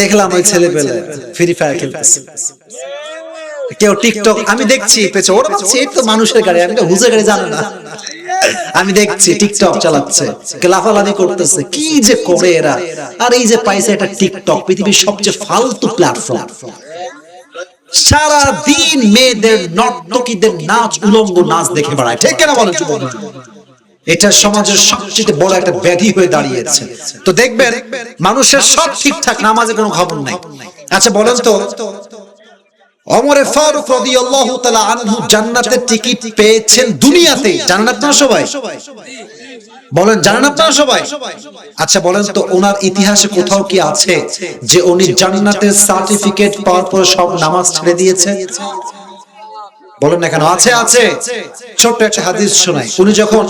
দেখলাম ওই ছেলে পেলে ফ্রি ফায়ার খেলতেছে। কেউ টিকটক আমি দেখছি পেছে ওরা ভাবছে, এই তো মানুষের গাড়ি, আমি তো হুজের গাড়ি জানে না। আমি দেখছি টিকটক চালাচ্ছে লাফালাফি করতেছে, কি যে করে এরা। আর এই যে পাইছে এটা টিকটক পৃথিবীর সবচেয়ে ফালতু প্ল্যাটফর্ম সারা দিন মেয়েদের, নর্তকীদের নাচ, উলঙ্গ নাচ দেখে বেড়ায়। ঠিক কেনা যুবক? এটা সমাজের সবচেয়ে বড় একটা ব্যাধি হয়ে দাঁড়িয়েছে। তো দেখবেন, মানুষের সব ঠিকঠাক, নামাজে কোনো খবর নাই। আচ্ছা বলেন তো, অমরে ফারুক আনহু জান্নাতের টিকিট পেয়েছেন দুনিয়াতে। জানেন আপনারা সবাই? বলেন জানেন আপনারা সবাই? আচ্ছা বলেন তো, ওনার ইতিহাসে কোথাও কি আছে যে উনি জান্নাতের সার্টিফিকেট পাওয়ার পর সব নামাজ ছেড়ে দিয়েছে? বলেন না কেন, আছে আছে। ছোট্ট একটা হাদিস শোনাই। উনি যখন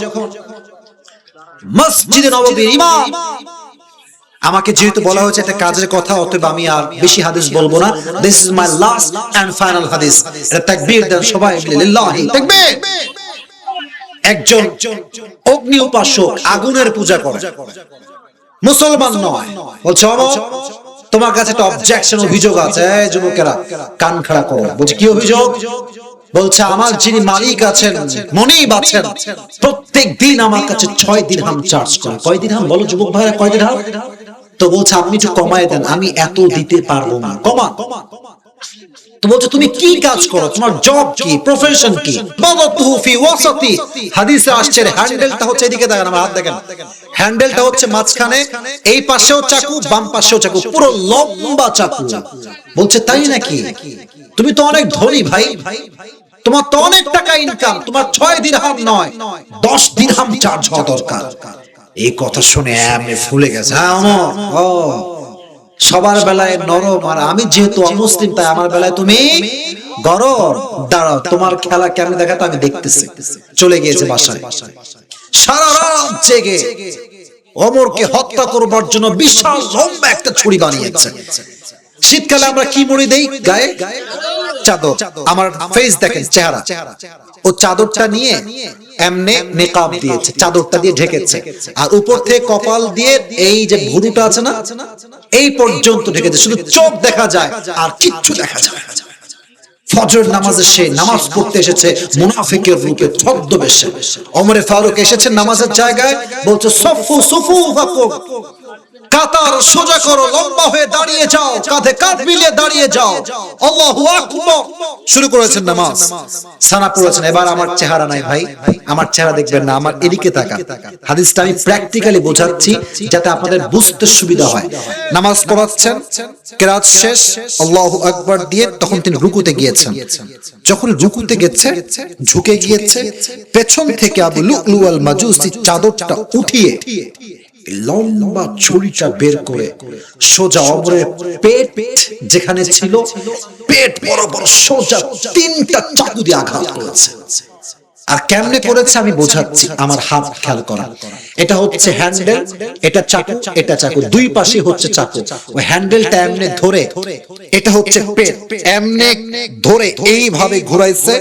মসজিদে নববীর ইমাম। আমাকে যেহেতু বলা হয়েছে একটা কাজের কথা, অতএব আমি আর বেশি হাদিস বলব না। This is my last and final হাদিস। এটা তাকবীর দেন সবাই মিলে। লিল্লাহি। তাকবীর! একজন অগ্নি উপাসক আগুনের পূজা করে। মুসলমান নয়। বলছে তোমার কাছে একটা অবজেকশন অভিযোগ আছে। যুবকেরা কান খাড়া করো। বলছে, কি অভিযোগ? বলছে আমার যিনি মালিক আছেন মনিব আছেন প্রত্যেক দিন আমার কাছে ছয় দিরহাম চার্জ করে কয় দিরহাম বলো যুবক ভাইরা কয় দিরহাম তো বলছে আপনি একটু কমায় দেন আমি এত দিতে পারব না। কমা। তো বলছে তুমি কি কাজ করো? তোমার জব কি? প্রফেশন কি? বাদাতুহু ফি ওয়াসাতি। হাদিসে আসছে হ্যান্ডেলটা হচ্ছে এদিকে দেখেন আমার হাত দেখেন। হ্যান্ডেলটা হচ্ছে মাঝখানে এই পাশেও চাকু বাম পাশেও চাকু। পুরো লম্বা চাকু। বলছে তাই নাকি? তুমি তো অনেক ধনী ভাই। তোমার তো অনেক টাকা ইনকাম তোমার ছয় দিরহাম নয়, দশ দিরহাম চার্জ হওয়া দরকার। এই কথা শুনে আমি ফুলে গেছে। হ্যাঁ সবার বেলায় নরম, আর আমি যেহেতু অমুসলিম, তাই আমার বেলায় তুমি গরম। দাঁড়াও, তোমার খেলা কেমন দেখাতো আমি দেখতেছি। চলে গিয়েছে বাসায়। সারা রাত জেগে অমরকে হত্যা করবার জন্য বিশাল লম্বা একটা ছুরি বানিয়েছে। শীতকালে আমরা কি মরি দেই গায়ে? চাদর, আমার ফেস দেখেন চেহারা। ও চাদরটা নিয়ে এমনে নেকাব দিয়েছে, চাদরটা দিয়ে ঢেকেছে। আর উপর থেকে কপাল দিয়ে এই যে ভুরুটা আছে না, এই পর্যন্ত ঢেকেছে। শুধু চোখ দেখা যায়, আর কিচ্ছু দেখা যায় ফজর নামাজে সে নামাজ পড়তে এসেছে, মুনাফিকের রূপে ছদ্মবেশে। ওমরে ফারুক এসেছেন নামাজের জায়গায়, বলছে, সফু, সুফু কাতার সোজা করো, লম্বা হয়ে দাঁড়িয়ে যাও, কাঁধে কাঁধ মিলিয়ে দাঁড়িয়ে যাও। আল্লাহু আকবার। শুরু করেছেন নামাজ। সানা পড়েছেন। এবার আমার চেহারা নাই ভাই। আমার চেহারা দেখবেন না, আমার এদিকে তাকা হাদিসটা আমি প্র্যাকটিক্যালি বোঝাচ্ছি, যাতে আপনাদের বুঝতে সুবিধা হয়। নামাজ পড়াচ্ছেন, কেরাত শেষ, আল্লাহু আকবার দিয়ে তখন তিনি রুকুতে গিয়েছেন। যখন রুকুতে গেছে, ঝুঁকে গিয়েছে, পেছন থেকে আবু লুকলু মাজুসি চাদরটা উঠিয়ে লম্বা ছুরিটা বের করে সোজা অমরের পেট যেখানে ছিল পেট বড় সোজা তিনটা চাকু দিয়ে আঘাত করেছে। আর কেমনে করেছে আমি বোঝাচ্ছি আমার হাত খেয়াল করা। এটা হচ্ছে হ্যান্ডেল, এটা চাকু এটা চাকু। দুই পাশে হচ্ছে চাকু। ওই হ্যান্ডেলটা এমনে ধরে, এটা হচ্ছে পেট। এমনে ধরে এইভাবে ঘুরাইছে,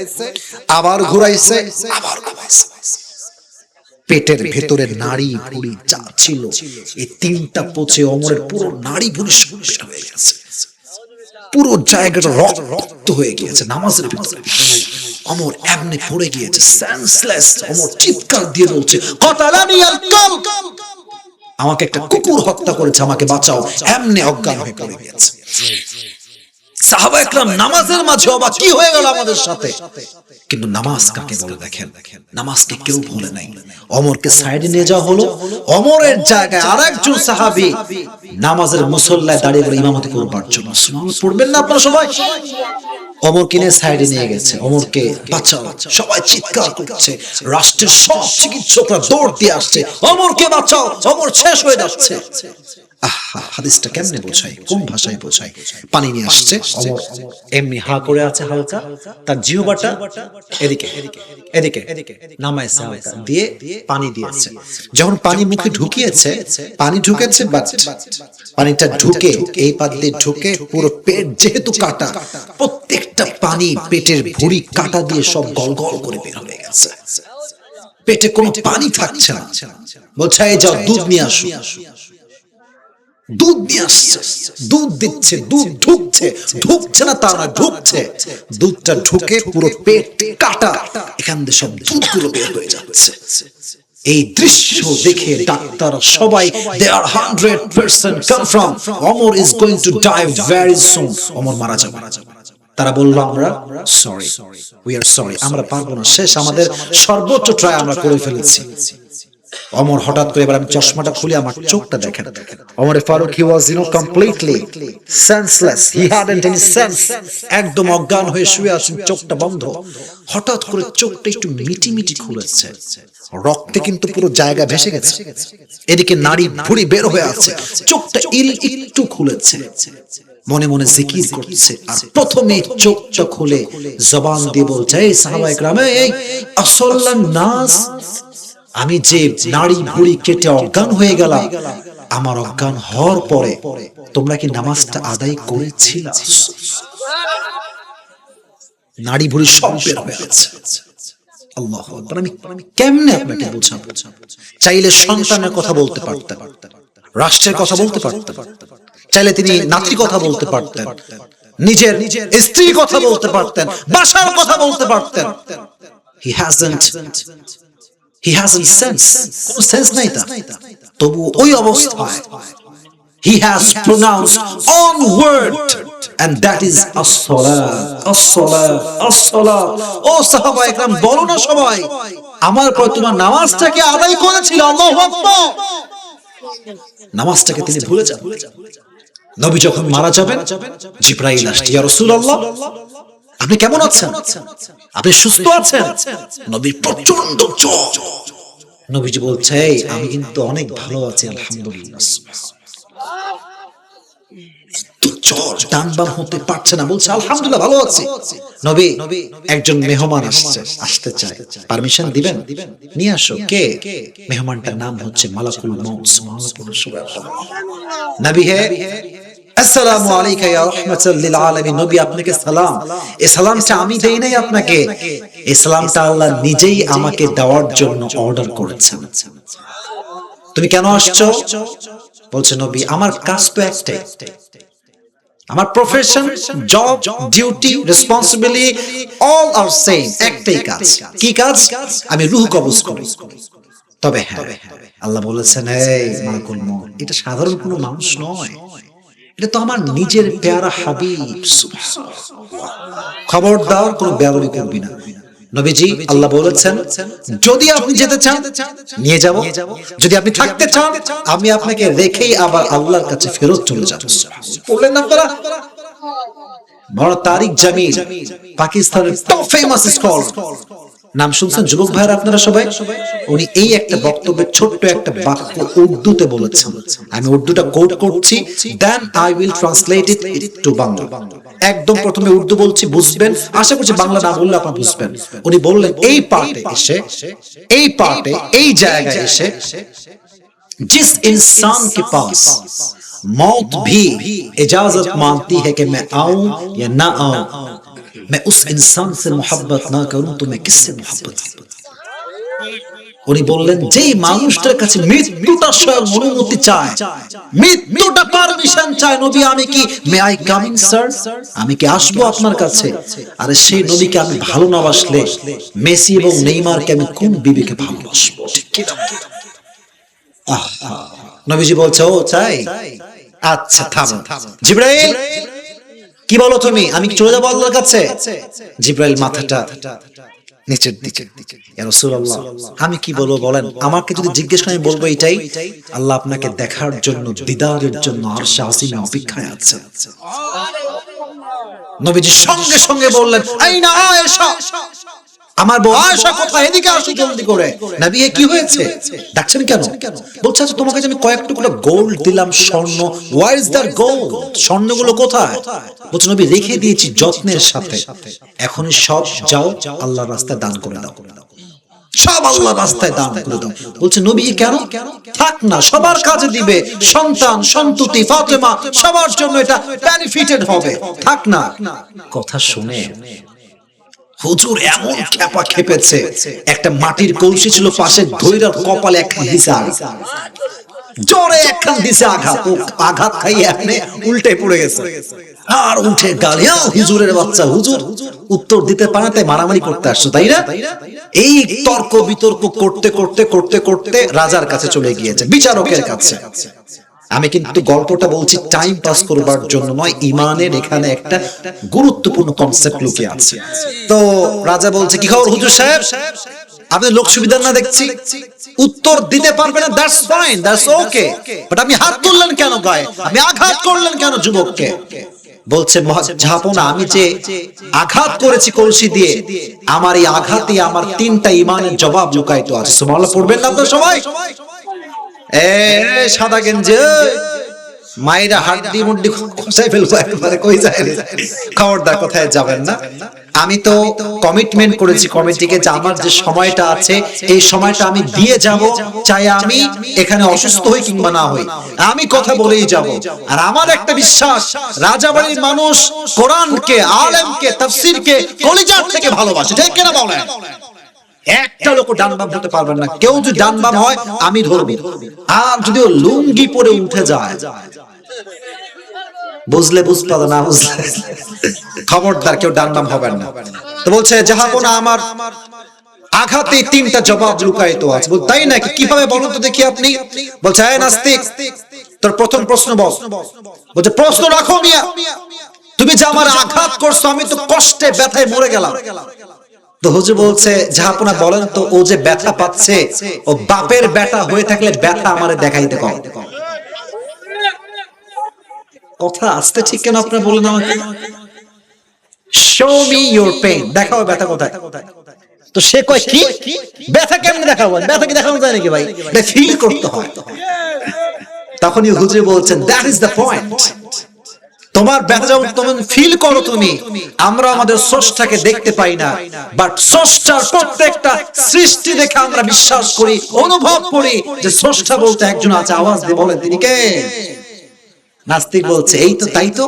আবার ঘুরাইছে আবার ঘুরাইছে। পেটের ভেতরে নাড়ি ভুড়ি যা ছিল, এই তিনটা পচে অমরের পুরো নাড়ি ভুড়ি সব হয়ে গেছে। পুরো জায়গাটা রক্ত হয়ে গিয়েছে, নামাজের ভিতরে। অমর এমনি পড়ে গিয়েছে সেন্সলেস অমর চিৎকার দিয়ে বলছে, কতালানি আমাকে একটা কুকুর হত্যা করেছে, আমাকে বাঁচাও। এমনি অজ্ঞান হয়ে পড়ে গিয়েছে। সাহাবা একরাম নামাজের মাঝে অবাক, কি হয়ে গেল আমাদের সাথে? কিন্তু নামাজ কাকে বলে দেখেন? নামাজকে কেউ ভুলে নাই। অমরকে সাইডে নিয়ে যাওয়া হলো। অমরের জায়গায় আর একজন সাহাবি নামাজের মুসল্লায় দাঁড়িয়ে পড়ে ইমামতি করবার জন্য। পড়বেন না আপনারা সবাই? অমর কিনে সাইডে নিয়ে গেছে। অমরকে বাঁচাও। সবাই চিৎকার করছে। রাষ্ট্রের সব চিকিৎসকরা দৌড় দিয়ে আসছে। অমরকে বাঁচাও। অমর শেষ হয়ে যাচ্ছে। হাদিসটা কেমনে বোঝাই কোন ভাষায় বোঝাই পানি নিয়ে আসছে এমনি হা করে আছে হালকা, তার জিহবাটা এদিকে এদিকে দিয়ে পানি দিয়েছে যখন পানি মুখে ঢুকিয়েছে, পানি ঢুকেছে পানিটা ঢুকে, এই পাত দিয়ে ঢুকে পুরো পেট যেহেতু কাটা, প্রত্যেকটা পানি পেটের ভুড়ি কাটা দিয়ে সব গল গল করে বের হয়ে গেছে। পেটে কোনো পানি থাকছে না। এই যাও, দুধ নিয়ে আসো। দুধ নিয়ে আসছে। দুধ দিচ্ছে, দুধ ঢুকছে ঢুকছে না তা না ঢুকছে। দুধটা ঢুকে পুরো পেট কাটা। এখান দিয়ে সব দুধগুলো বের হয়ে যাচ্ছে। এই দৃশ্য দেখে ডাক্তার সবাই they are hundred percent confirm Amar is going to die very soon Amar মারা যাবে। তারা বলল, আমরা সরি উই আর সরি আমরা পারব না। শেষ আমাদের সর্বোচ্চ ট্রাই আমরা করে ফেলেছি। অমর হঠাৎ করে এবার আমি চশমাটা খুলে আমার চোখটা দেখেন। Amar Faruk he was you know completely senseless he hadn't any sense একদম অজ্ঞান হয়ে শুয়ে আছেন, চোখটা বন্ধ। হঠাৎ করে চোখটা একটু মিটি মিটি খুলেছে। রক্তে কিন্তু পুরো জায়গা ভেসে গেছে। এদিকে নারী ভুড়ি বের হয়ে আছে। চোখটা ইল একটু খুলেছে। মনে মনে জিকির করছে। আর প্রথমে চোখটা খুলে জবান দিয়ে বলছে, এই সাহাবা একরাম এই আসল্লান নাস আমি যে নাড়ি ভুড়ি কেটে অজ্ঞান হয়ে গেলাম, আমার অজ্ঞান হওয়ার পরে তোমরা কি নামাজটা আদায় করেছিল? নাড়ি ভুড়ি সব বের হয়ে গেছে। আল্লাহ আমি কেমনে আপনাকে বোঝাবো? চাইলে সন্তানের কথা বলতে পারতেন, রাষ্ট্রের কথা বলতে পারতেন, চাইলে তিনি নাতির কথা বলতে পারতেন, নিজের নিজের স্ত্রীর কথা বলতে পারতেন, বাসার কথা বলতে পারতেন। He hasn't he hasn't sense কোন সেন্স নাই তার। তবু ওই অবস্থায় he has pronounced one word and that is as-salat as-salat as-salat ও সাহাবা একরাম বলো না সবাই আমার পর তোমার নামাজটাকে আদায় করেছিল আল্লাহু আকবার। নামাজটাকে তিনি ভুলে যান। নবী যখন মারা যাবেন জিব্রাইল আসছে ইয়া রাসূলুল্লাহ আপনি কেমন আছেন? আপনি সুস্থ আছেন? নবী প্রচণ্ড জ্বর। নবীজি বলছে আমি কিন্তু অনেক ভালো আছি আলহামদুলিল্লাহ। ডান বাম হতে পারছে না বলছে আলহামদুলিল্লাহ ভালো আছি। নবী একজন মেহমান আসছে আসতে চায়। পারমিশন দিবেন? নিয়ে আসো। কে? মেহমানটার নাম হচ্ছে মালাকুল মউত। সুবহানাল্লাহ। নবী হে আসসালামু আলাইকা ইয়া রাহমাতাল লিল আলামিন। নবী, আপনাকে সালাম। এই সালামটা আমি দেই নাই আপনাকে। এই সালামটা আল্লাহ নিজেই আমাকে দেওয়ার জন্য অর্ডার করেছেন। তুমি কেন আসছো? বলছে, নবী, আমার কাজ তো একটাই। আমার profession job duty responsibility all are same একটাই কাজ। কি কাজ? আমি রূহ কবজ করি। তবে হ্যাঁ আল্লাহ বলেছেন, এই মউত, এটা সাধারণ কোনো মানুষ নয়। এটা তো আমার নিজের পেয়ারা হাবিব খবরদার কোনো বেয়াদবি করবি না। নবীজি আল্লাহ বলেছেন যদি আপনি যেতে চান নিয়ে যাব। যদি আপনি থাকতে চান আমি আপনাকে রেখেই আবার আল্লাহর কাছে ফেরত চলে যাব বললেন না আপনারা বড় তারিক জামিল পাকিস্তানের টপ ফেমাস স্কল নাম শুনছেন যুবক ভাইরা আপনারা সবাই উনি এই একটা বক্তব্যের ছোট্ট একটা বাক্য উর্দুতে বলেছেন আমি উর্দুটা কোট করছি then I will translate it to Bangla একদম প্রথমে উর্দু বলছি বুঝবেন আশা করছি বাংলা না বললে আপনারা বুঝবেন উনি বললেন এই পার্টে এসে এই পার্টে এই জায়গায় এসে जिस इंसान के पास मौत भी इजाजत मांगती है कि मैं आऊं या ना आऊं मैं उस इंसान से मोहब्बत ना करूं तो मैं किससे मोहब्बत करूं উনি বললেন যেই মানুষটার কাছে মৃত্যুটা স্বয়ং অনুমতি চায় মৃত্যুটা পারমিশন চায় নবী আমি কি মে আই কামিং স্যার আমি কি আসবো আপনার কাছে আরে সেই নবীকে আমি ভালো না বাসলে মেসি এবং নেইমারকে আমি কোন বিবিকে ভালোবাসবো ঠিক কি না? আহ, নবীজি বলছে ও তাই আচ্ছা থামো জিব্রাইল কি বলো তুমি? আমি চলে যাব আল্লাহর কাছে? জিব্রাইল মাথাটা নিচের দিকে। ইয়া রাসূলুল্লাহ আমি কি বলব বলেন? আমাকে যদি জিজ্ঞেস করে আমি বলব এটাই আল্লাহ আপনাকে দেখার জন্য দিদারের জন্য আরশে আসিমে অপেক্ষায় আছে। নবীজি সঙ্গে সঙ্গে বললেন আইনা আয়েশা আমার বউ আয়েশা কোথায় এদিকে আসো জলদি করে। নবী কি হয়েছে? ডাকছেন কেন? বলছে আচ্ছা তোমাকে আমি কয়েক টুকরো গোল্ড দিলাম স্বর্ণ। ওয়ার ইজ দ্যাট গোল্ড স্বর্ণগুলো কোথায়? বলছে নবী রেখে দিয়েছি যত্নের সাথে। এখনই সব যাও আল্লাহর রাস্তায় দান করে দাও। সব আল্লাহ রাস্তায় দান করে দাও। বলছে নবী কেন? থাক না সবার কাজে দিবে সন্তান সন্ততি ফাতেমা সবার জন্য এটা বেনিফিটেড হবে। থাক না। কথা শুনে। হুজুর এমন খেপা খেপেছে। একটা মাটির কলসি ছিল পাশে ধৈরার কপালে একটা হিসাব জোরে একখান দিছে আঘাত। আঘাত খাইয়ে আপনি উল্টে পড়ে গেছে। আর উঠে গালিয়া হুজুরের বাচ্চা। হুজুর উত্তর দিতে পারাতে মারামারি করতে আসছো তাই না? এই তর্ক বিতর্ক করতে করতে করতে করতে রাজার কাছে চলে গিয়েছে বিচারকের কাছে। আমি কিন্তু গল্পটা বলছি টাইম পাস করবার জন্য নয় ইমানের এখানে একটা গুরুত্বপূর্ণ কনসেপ্ট লুকিয়ে আছে। তো রাজা বলছে কি খবর হুজুর সাহেব? আপনি লোক সুবিধা না দেখছি। উত্তর দিতে পারবে না that's fine that's okay but আপনি হাত তুললেন কেন গায়ে? আপনি আঘাত করলেন কেন যুবককে? বলছে ঝাপনা আমি যে আঘাত করেছি কলসি দিয়ে আমার এই আঘাতে আমার তিনটা ইমানের জবাব লুকায়িত আছে। সুবহানাল্লাহ পড়বেন না আপনারা সবাই? এ সাদা গেঞ্জি। মায়েরা হাড্ডি মুড্ডি খসাই ফেলব একবারে, কই যায় খবরদার কোথায় যাবেন না? আমি তো কমিটমেন্ট করেছি কমিটিকে যে আমার যে সময়টা আছে, এই সময়টা আমি দিয়ে যাব, চাই আমি এখানে অসুস্থ হই কিংবা না হই। আমি কথা বলেই যাব। আর আমার একটা বিশ্বাস, রাজাবাড়ির মানুষ কোরআনকে, আলেমকে, তাফসীরকে কলিজার থেকে ভালোবাসে। ঠিক কিনা বলেন? একটা লোক ডান বাম হতে পারবেন না। কেউ যদি ডান বাম হয়, আমি ধরবো। আর যদি ও লুঙ্গি পরে উঠে যায়, বুঝলে বুঝতে না, বুঝলে। খবরদার কেউ ডান বাম হবেন না। তো বলছে জাহাপনা আমার আঘাতে তিনটা জবাব লুকায়িত আছে। বল তাই নাকি? কীভাবে বলুন তো দেখি আপনি। বলছে হ্যাঁ নাস্তিক, তোর প্রথম প্রশ্ন বল। বলছে, প্রশ্ন রাখো মিয়া। তুমি যে আমার আঘাত করছ, আমি তো কষ্টে, ব্যথায় মরে গেলাম। তো হুজুর বলছে জাহাপনা বলেন তো ও যে ব্যথা পাচ্ছে ও বাপের ব্যথা হয়ে থাকলে ব্যথা আমারে দেখাইতে কম। কথা আসতে ঠিক কেন আপনারা বলেন আমাকে? শো মি ইওর পেইন দেখাও ব্যথা কোথায়? তো সে কয় কি? ব্যথা কেমনে দেখাবো? ব্যথা কি দেখানো যায় নাকি ভাই? ফিল করতে হয়। তখনই হুজুর বলছেন দ্যাট ইজ দ্য পয়েন্ট তোমার ব্যথা যখন ফিল করো তুমি আমরা আমাদের স্রষ্টাকে দেখতে পাই না। বাট স্রষ্টার প্রত্যেকটা সৃষ্টি দেখে আমরা বিশ্বাস করি, অনুভব করি যে স্রষ্টা বলতে একজন আছে, আওয়াজ দিয়ে বলেন তিনি কে? নাস্তিক বলছে, এই তো, তাই তো?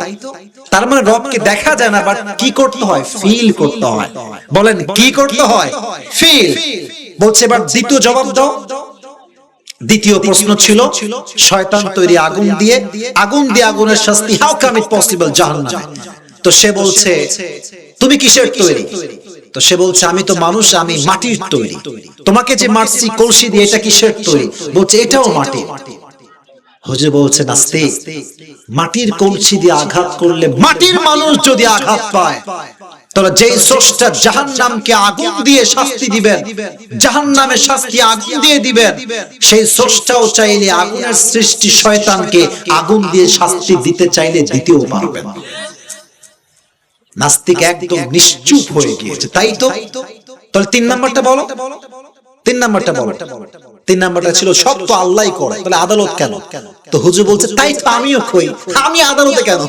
তার মানে রবকে দেখা যায় না বাট কি করতে হয়? ফিল করতে হয়। বলেন, কি করতে হয়? ফিল বলছে, এবার দ্বিতীয় জবাব দাও। দ্বিতীয় প্রশ্ন ছিল শয়তান তৈরি আগুন দিয়ে আগুন দিয়ে আগুনের শাস্তি হাউ কাম ইট পসিবল জাহান্নামে? তো সে বলছে তুমি কিসের তৈরি? তো সে বলছে আমি তো মানুষ আমি মাটির তৈরি। তোমাকে যে মারছি কলসি দিয়ে এটা কিসের তৈরি? বলছে এটাও মাটি। হুজুর বলছে নাস্তিক মাটির কলসি দিয়ে আঘাত করলে মাটির মানুষ যদি আঘাত পায়। তাহলে যেই স্রষ্টা জাহান নামকে আগুন দিয়ে শাস্তি দিবেন জাহান নামে শাস্তি আগুন দিয়ে দিবেন, সেই স্রষ্টাও চাইলে আগুনের সৃষ্টি শয়তানকে আগুন দিয়ে শাস্তি দিতে চাইলে দিতেও পারবেন। নাস্তিক একদম নিশ্চুপ হয়ে গিয়েছে, তাই তো? তাহলে তিন নাম্বারটা বলো। তিন নাম্বারটা বলো। তিন নাম্বারটা ছিল সব তো আল্লাহ করে, তাহলে আদালত কেন? তো হুজুর বলছে, তাই তো আমিও কই আমি আদালতে কেন?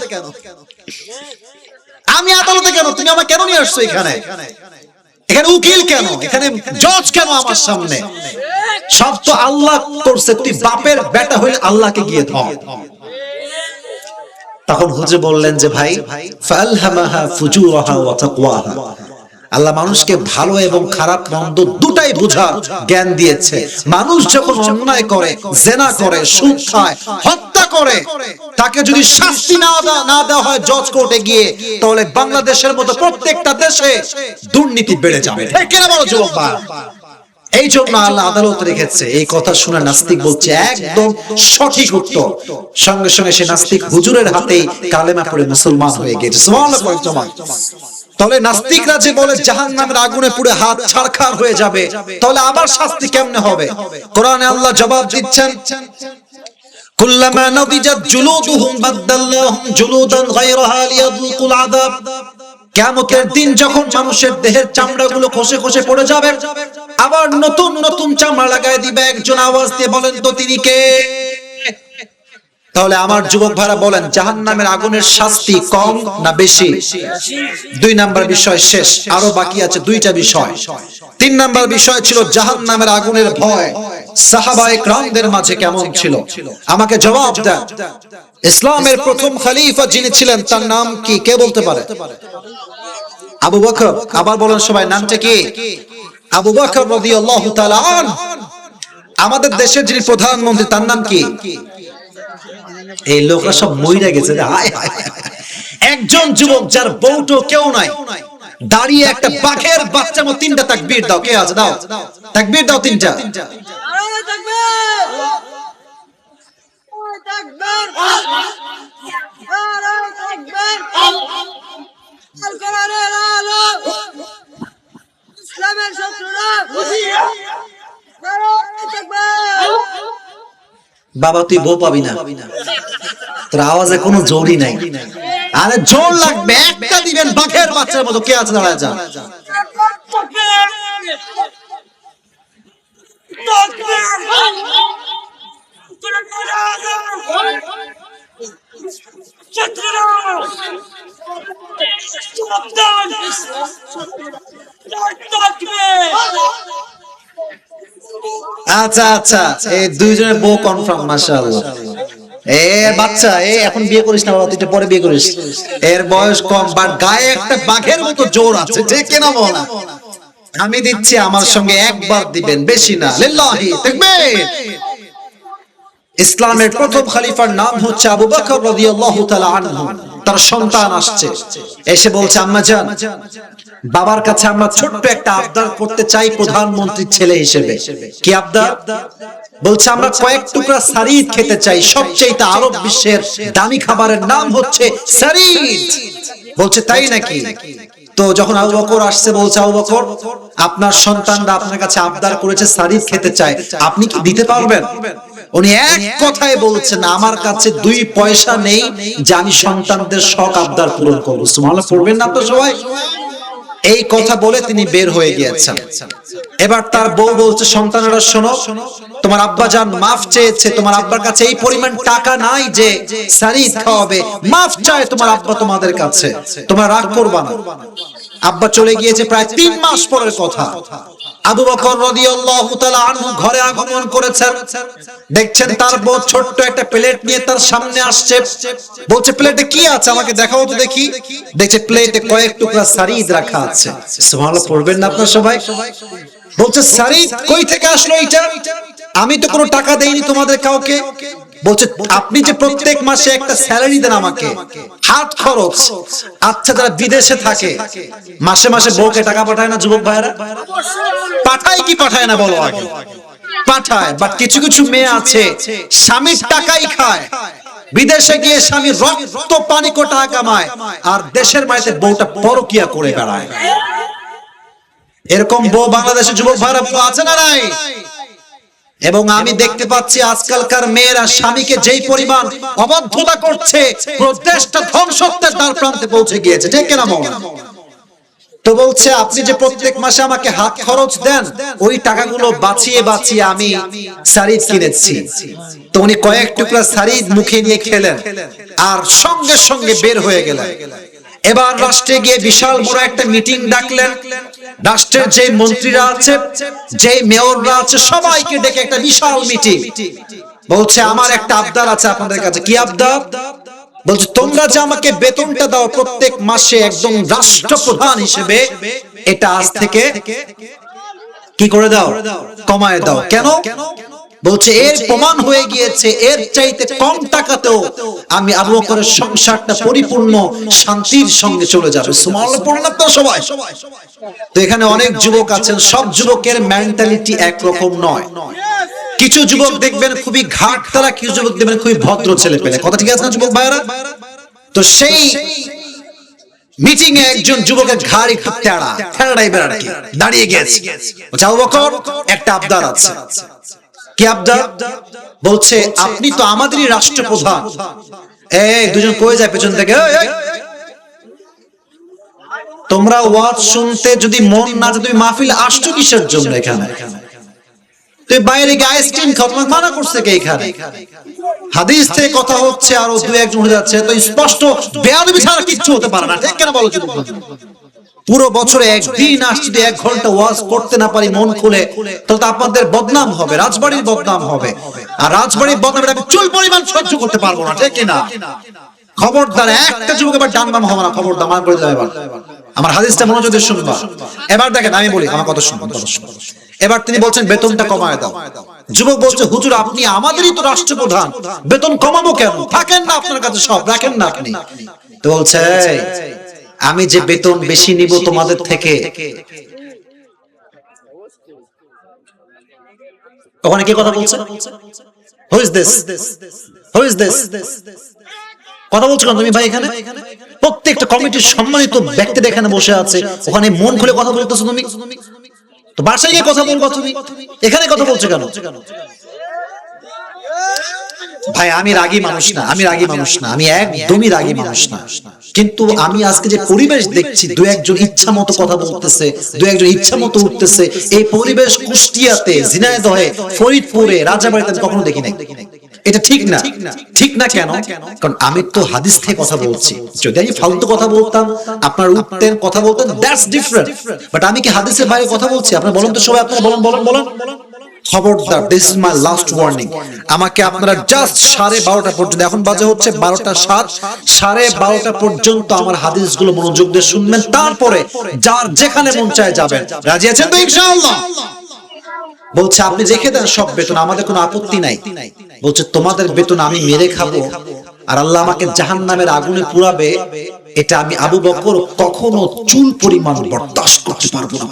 আমি আদালতে কেন? তুমি আমার কেন নিয়ে আসছো এখানে? এখানে উকিল কেন? এখানে জজ কেন আমার সামনে? সব তো আল্লাহ করছে। তুই বাপের বেটা হইলে আল্লাহকে গিয়ে ধর। তখন হুজুর বললেন যে, ভাই, ফালহামাহা ফুজুরাহা ওয়া তাকওয়াহা। আল্লাহ মানুষকে ভালো এবং খারাপ মন্দ দুটাই বোঝার জ্ঞান দিয়েছে। মানুষ যখন অন্যায় করে, জেনা করে, সুদ খায় করে, তাকে যদি শাস্তি না দেওয়া হয় জজ কোর্টে গিয়ে, তাহলে বাংলাদেশের মতো প্রত্যেকটা দেশে দুর্নীতি বেড়ে যাবে। যুবক এই জন্য আল্লাহ আদালত রেখেছে, এই কথা শুনে নাস্তিক বলছে একদম সঠিক উত্তর। সঙ্গে সঙ্গে সে নাস্তিক হুজুরের হাতেই কালেমা পড়ে মুসলমান হয়ে গেছে। তাহলে নাস্তিকরা যে বলে জাহান নামের আগুনে পুড়ে হাত ছাড়খাড় হয়ে যাবে, তাহলে আবার শাস্তি কেমনে হবে? কোরআনে আল্লাহ জবাব দিচ্ছেন কুল্লামা নদিজাত জুলুদুহুম বাদদাল্লাহুম জুলুদান গায়রাহা লিয়াযুকুল আযাব। কিয়ামতের দিন যখন মানুষের দেহের চামড়াগুলো খসে খসে পড়ে যাবে, আবার নতুন নতুন চামড়া লাগায় দিবে। একজন আওয়াজ দিয়ে বলেন, তো তিনি কে? তাহলে আমার যুবক ভাইরা বলেন, জাহান্নামের আগুনের শাস্তি কম না বেশি? দুই নাম্বার বিষয় শেষ। আরও বাকি আছে দুইটা বিষয়। তিন নাম্বার বিষয় ছিল জাহান্নামের আগুনের ভয়। সাহাবায়ে ক্রামদের মাঝে কেমন ছিল? আমাকে জবাব দেন, ইসলামের প্রথম যিনি ছিলেন, তার নাম কি? কে বলতে পারে? আবু বকর, আবার বলেন সবাই, নামটা কি? আবু বকর রাদিয়াল্লাহু তাআলা আমাদের দেশের যিনি প্রধানমন্ত্রী, তার নাম কি? এই লোকরা সব মইরা গেছে। একজন যুবক যার বউটো কেউ নাই, দাঁড়িয়ে একটা বাঘের বাচ্চা মতো তিনটা তাকবীর দাও। কে আছে? দাও। তাকবীর দাও তিনটা নারায়ে তাকবীর! নারায়ে তাকবীর! নারায়ে তাকবীর! আল কোরআনের আলো! ইসলামের শত্রুরা! নারায়ে তাকবীর! বাবা, তুই বউ পাবি না। তোর আওয়াজে কোনো জোরই নাই। আরে জোর লাগবে, একটা দিবেন বাঘের বাচ্চার মতো। কে আছে দাঁড়ায় যা। আচ্ছা আচ্ছা এই দুইজনের বউ কনফার্ম মাশাআল্লাহ। এ বাচ্চা, এ এখন বিয়ে করিস না, বাবা, তুই পরে বিয়ে করিস। এর বয়স কম বাট গায়ে একটা বাঘের মতো জোর আছে ঠিক কিনা বল আমি দিচ্ছি আমার সঙ্গে একবার দিবেন, বেশি না, লিল্লাহি তাকবীর ইসলামের প্রথম খলিফার নাম হচ্ছে আবু বকর রাদিয়াল্লাহু তাআলা তার সন্তান আসছে। এসে বলছে, আম্মা জান, বাবার কাছে আমরা ছোট্ট একটা আবদার করতে চাই প্রধানমন্ত্রীর ছেলে হিসেবে। কি আবদার? বলছে, আমরা কয়েক টুকরা সারিদ খেতে চাই। সবচেয়ে আরব বিশ্বের দামি খাবারের নাম হচ্ছে সারিদ। বলছে, তাই নাকি? তো যখন আবু বকর আসছে, বলছে, আবু বকর, আপনার সন্তানরা আপনার কাছে আবদার করেছে সারিদ খেতে চায়। আপনি কি দিতে পারবেন? উনি এক কথায় বলছেন, আমার কাছে দুই পয়সা নেই যে আমি সন্তানদের শখ, আবদার পূরণ করব। সুবহানাল্লাহ, পড়বেন না তো সবাই? এই কথা বলে তিনি বের হয়ে গিয়েছেন। এবার তার বউ বলছে, সন্তানেরা, শোনো, তোমার আব্বা যান, মাফ চেয়েছে। তোমার আব্বার কাছে এই পরিমাণ টাকা নাই যে সারিদ খাওয়াবে। মাফ চায় তোমার আব্বা তোমাদের কাছে। তোমরা রাগ করবা না। আব্বা চলে গিয়েছে প্রায় তিন মাস পরের কথা। আবু বকর রাদিয়াল্লাহু তাআলা আনহু ঘরে আগমন করেছেন। দেখছেন তার বউ ছোট্ট একটা প্লেট নিয়ে তার সামনে আসছে। বলছে প্লেটে কি আছে? আমাকে দেখাও তো দেখি। দেখছে প্লেটে কয়েক টুকরা সারিদ রাখা আছে। সুবহানাল্লাহ পড়বেন না আপনারা সবাই? বলছে সারিদ কই থেকে আসলো এটা আমি তো কোনো টাকা দেইনি তোমাদের কাউকে। বলছে আপনি যে প্রত্যেক মাসে একটা স্যালারি দেন আমাকে হাত খরচ আচ্ছা যারা বিদেশে থাকে মাসে মাসে বউকে টাকা পাঠায় না যুবক ভাইরা পাঠায় কি পাঠায় না বলো আগে? পাঠায় বাট কিছু কিছু মেয়ে আছে স্বামীর টাকাই খায় বিদেশে গিয়ে স্বামী রক্ত পানি কো টাকা কামায় আর দেশের বাড়িতে বউটা পরকিয়া করে বেড়ায়। এরকম বউ বাংলাদেশের যুবক ভাইরা আছে না নাই? এবং আমি দেখতে পাচ্ছি আজকালকার মেয়েরা স্বামীকে যেই পরিমাণ অবাধ্যতা করছে পুরো দেশটা ধ্বংসত্বের দ্বার প্রান্তে পৌঁছে গিয়েছে। ঠিক কিনা বল তো বলছে, আপনি যে প্রত্যেক মাসে আমাকে হাত খরচ দেন, ওই টাকাগুলো বাঁচিয়ে বাঁচিয়ে আমি সারিদ কিনেছি। তো উনি কয়েক টুকরা সারিদ মুখে নিয়ে খেলেন, আর সঙ্গে সঙ্গে বের হয়ে গেলেন। এবার রাষ্ট্রে গিয়ে বিশাল বড় একটা মিটিং ডাকলেন। রাষ্ট্রের যে মন্ত্রীরা আছে, যে মেয়ররা আছে, সবাইকে ডেকে একটা বিশাল মিটিং। বলছে, আমার একটা আবদার আছে আপনাদের কাছে। কি আবদার? বলছে, তোমরা যে আমাকে বেতনটা দাও প্রত্যেক মাসে একদম রাষ্ট্রপ্রধান হিসেবে, এটা আজ থেকে কি করে দাও? কমায় দাও। কেন? বলছে এর প্রমাণ হয়ে গিয়েছে এর চাইতে কম টাকাতেও আমি আবু বকরের সংসারটা পরিপূর্ণ শান্তির সঙ্গে চলে যাবে। সুবহানাল্লাহ পড়ুন আপনারা সবাই। তো এখানে অনেক যুবক আছেন সব যুবকের মেন্টালিটি একরকম নয়। কিছু যুবক দেখবেন খুবই ঘাট তারা কিছু যুবক দেখবেন খুবই ভদ্র ছেলে পেলে। কথা ঠিক আছে না যুবক ভাইরা তো সেই মিটিং এ একজন যুবকের ঘাড় একটু তেড়া তেড়া টাইপের আর কি। দাঁড়িয়ে গেছে। আবু বকর একটা আবদার আছে। কি বলছে, আপনি তো আমাদেরই রাষ্ট্রপ্রধান। এই, দুজন কয়ে যায় পেছন থেকে। তোমরা ওয়াজ শুনতে যদি মন না তুমি মাহফিল আসছো কিসের জন্য এখানে? তুই বাইরে গিয়ে আইসক্রিম খাও তোমাকে মানা করছে কে এখানে? হাদিস থেকে কথা হচ্ছে, আরও দু একজন হয়ে যাচ্ছে, তো স্পষ্ট বেয়াদবি ছাড়া কিচ্ছু হতে পারে না। ঠিক কেন বলো? পুরো বছরে একদিন আস যদি এক ঘণ্টা ওয়াজ করতে না পারি, মন খুলে, তাহলে তো আপনাদের বদনাম হবে, রাজবাড়ির বদনাম হবে। আর রাজবাড়ির বদনাম আমি চুল পরিমাণ সহ্য করতে পারব না, ঠিক কিনা? খবরদার একটা যুবক এবার ডান বাম হবে না, খবরদার মান করে দেবে এবার। আমার হাদিসটা মনোযোগ দিয়ে শুনবা এবার দেখেন, আমি বলি, আমার কথা শুনুন এবার তিনি বলছেন, বেতনটা কমায় দাও। যুবক বলছে, হুজুর, আপনি আমাদেরই তো রাষ্ট্রপ্রধান। বেতন কমাবো কেন? থাকেন না আপনার কাছে সব, রাখেন না আপনি। তো বলছে আমি যে বেতন বেশি নিব তোমাদের থেকে। ওখানে কে কথা বলছে? Who is this who is this কথা বলছো কেন তুমি ভাই এখানে? প্রত্যেকটা কমিটির সম্মানিত ব্যক্তিরা এখানে বসে আছে। ওখানে মন খুলে কথা বলতেছো তুমি? তো বাসায় গিয়ে কথা বলব তুমি। এখানে কথা বলছো কেন? ভাই, আমি রাগী মানুষ না, আমি রাগী মানুষ না, আমি একদমই রাগী মানুষ না। কিন্তু আমি আজকে যে পরিবেশ দেখছি, দু একজন ইচ্ছা মতো কথা বলতেছে, দু একজন ইচ্ছা মতো উঠতেছে, এই পরিবেশ কুষ্টিয়াতে, ঝিনাইদহে, ফরিদপুরে, রাজাবাড়িতে কখনো দেখি নাই। এটা ঠিক না ঠিক না কেন? কারণ আমি তো হাদিস থেকে কথা বলছি। যদি আমি ফালতু কথা বলতাম, আপনার উঠতেন কথা বলতেন দ্যাটস ডিফারেন্ট বাট আমি কি হাদিসের বাইরে কথা বলছি? আপনারা বলেন তো সবাই, আপনারা বলেন বলেন বলেন। খবরদার this is my last warning আমাকে আপনারা জাস্ট সাড়ে বারোটা পর্যন্ত এখন বাজে হচ্ছে বারোটা সাত সাড়ে বারোটা পর্যন্ত আমার হাদিসগুলো মনোযোগ দিয়ে শুনবেন তারপরে যার যেখানে মন চায় যাবেন। রাজি আছেন তো ইনশাআল্লাহ? বলছে আপনি রেখে দেন সব বেতন আমাদের কোনো আপত্তি নাই। বলছে তোমাদের বেতন আমি মেরে খাব আর আল্লাহ আমাকে জাহান নামের আগুনে পুরাবে। এটা আমি আবু বকর কখনো চুল পরিমাণ বরদাস্ত করতে পারব না